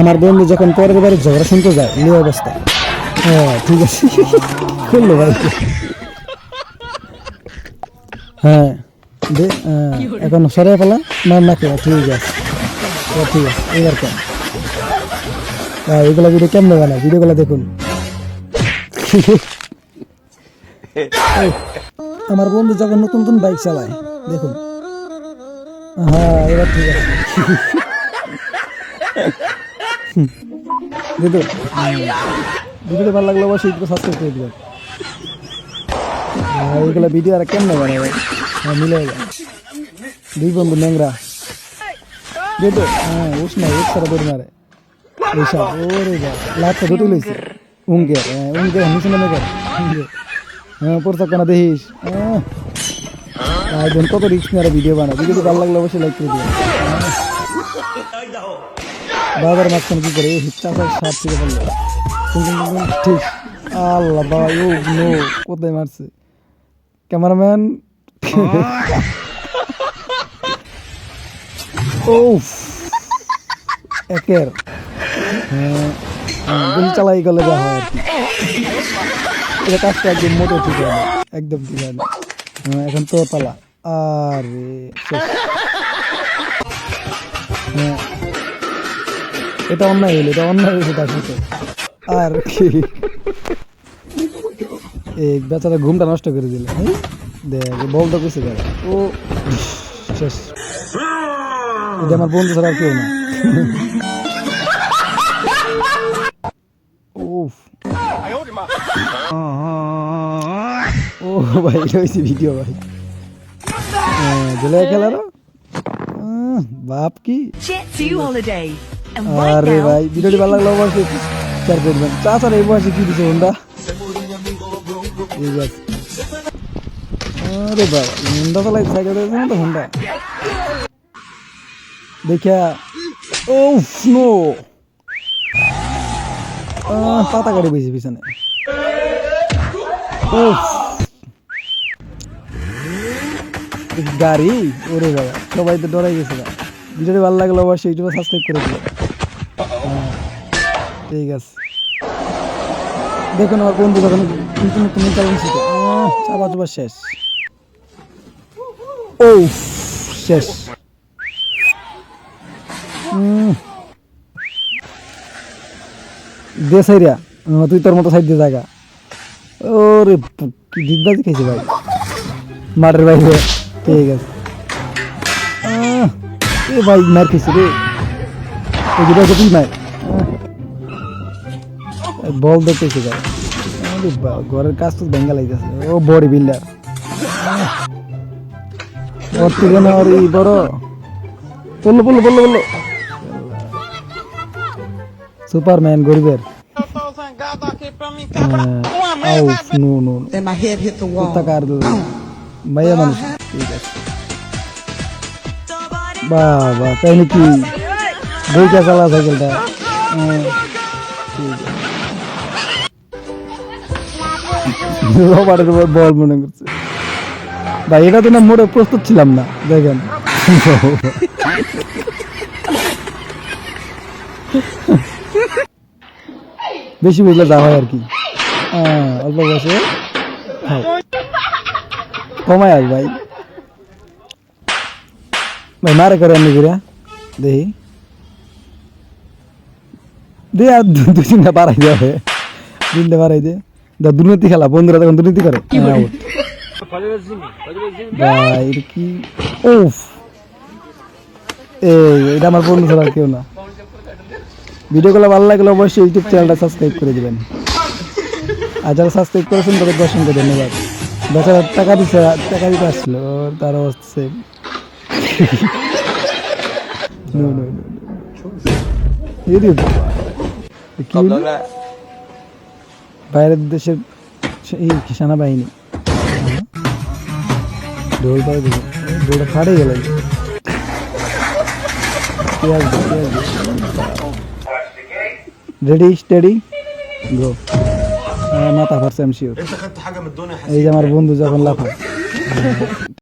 আমার বন্ধু যখন পরের বারে ঝগড়া শুনতে যায়, এই অবস্থা। হ্যাঁ ঠিক আছে। খুললো ভাই। হ্যাঁ এখন সরে ফেলা? না নাকি ঠিক আছে ঠিক আছে। এবার কেন হ্যাঁ এগুলো ভিডিও কেমন বানায়? ভিডিওগুলো দেখুন। আমার বন্ধু যখন নতুন নতুন বাইক চালায়, দেখুন। হ্যাঁ এবার ঠিক আছে। দিদু ভিডিওটা ভালো লাগলে অবশ্যই একটু সাবস্ক্রাইব করে দিবেন। এইগুলো ভিডিও আর কেমন বানাবে? হ্যাঁ মিলে দুই বন্ধু ন্যাংরা দিদু হ্যাঁ উস না এক সারা দৌড় মারে। এইসব ওরে যা লাভটা দুটো লইছে। উঙ্গে হ্যাঁ উঙ্গে নিচে নেমে গেল। হ্যাঁ পড়ছে কেন দেখিস। হ্যাঁ। একজন কত রিক্স নিয়ে ভিডিও বানায়। ভিডিওটি ভালো লাগলে অবশ্যই লাইক করে দিবেন। বাবার মাঝখানে কি করে? চাষার সাপ থেকে বলল ঠিক। আল্লাহ বাবা ও নো কোথায় মারছে? ক্যামেরাম্যান? ও একের। হ্যাঁ হ্যাঁ, চালাই গেলে যা হয় আর কি। এটা কাজটা একদম মোটে ঠিক একদম ঠিক হয় এখন তো তালা আরে হ্যাঁ। এটা অন্যায় হইল এটা অন্যায় হয়েছে তার সাথে। আর কি? এই বেচারা ঘুমটা নষ্ট করে দিল? দেখ বল তো কইছে দেখ। ও শেষ। আমার বন্ধু ছাড়া কেউ না। ও ভাই ভিডিও ভাই। হ্যাঁ, বাপ কি আরে ভাই ভিডিওটি ভালো লাগলে অবশ্যই শেয়ার করবেন চাচার এই বয়সে কি দিছে হোন্ডা আরে বাবা হোন্ডা চালাই সাইকেল দিয়েছে না তো হোন্ডা দেখা ও নো। পাতা গাড়ি বসে পিছনে। উফ। গাড়ি? ওরে বাবা সবাই তো ডরাই গেছে। ভিডিওটি ভালো লাগলে অবশ্যই ইউটিউবে সাবস্ক্রাইব করে হ্যাঁ, ঠিক আছে। দেখুন আমার বন্ধু যখন নতুন নতুন চ্যালেঞ্জ শিখে চাপা চাপা শেষ। ও শেষ। দে সাইরিয়া আহ, তুই তোর মতো সাইড দিয়ে জায়গা ওরে কি ডিগবাজি খাইছে ভাই। মাঠের বাইরে। ঠিক আছে। এ ভাই মার খাইছে রে। এই হচ্ছে তুই মার। বল দেখতেছে ভাই ঘরের কাজ তো বেঙ্গা লাগতেছে ও বডি বিল্ডার। ওর থেকে না ওর এই বড়। বলল বলল বলল বলল। সুপারম্যান গরিবের। মাইয়া মানুষ। হ্যাঁ, এটা তো না মোড়ে প্রস্তুত ছিলাম না দেখেন। বেশি বুঝলে যা হয় আর কি। হ্যাঁ, অল্প বয়সে। কমায় আস ভাই। ভাই মারে করে এমনি করে দেখি দে আর দুই তিনটা বাড়াই দেওয়া তিনটা বাড়াই দে। দা দুর্নীতি খেলা বন্ধুরা তখন দুর্নীতি করে। হ্যাঁ। ভাই কি? উফ। এই এটা আমার বন্ধু ছাড়া কেউ না। ভিডিওগুলো ভালো লাগলে অবশ্যই ইউটিউব চ্যানেলটা সাবস্ক্রাইব করে দিবেন। আর যারা সাবস্ক্রাইব করেছেন তাদের অসংখ্য ধন্যবাদ। বেচারা টাকা দিচ্ছে টাকা দিতে আসছিল তার অবস্থা same। No, no, no, no. এই রে বাবা। কি? বাইরের দেশের এই সেনাবাহিনী ঢোল পাই দিল ঢোলটা ফাটে গেল রেডি স্টেডি গো মাথা ফাটছে আমি শিওর এই যে আমার বন্ধু যখন লাফায়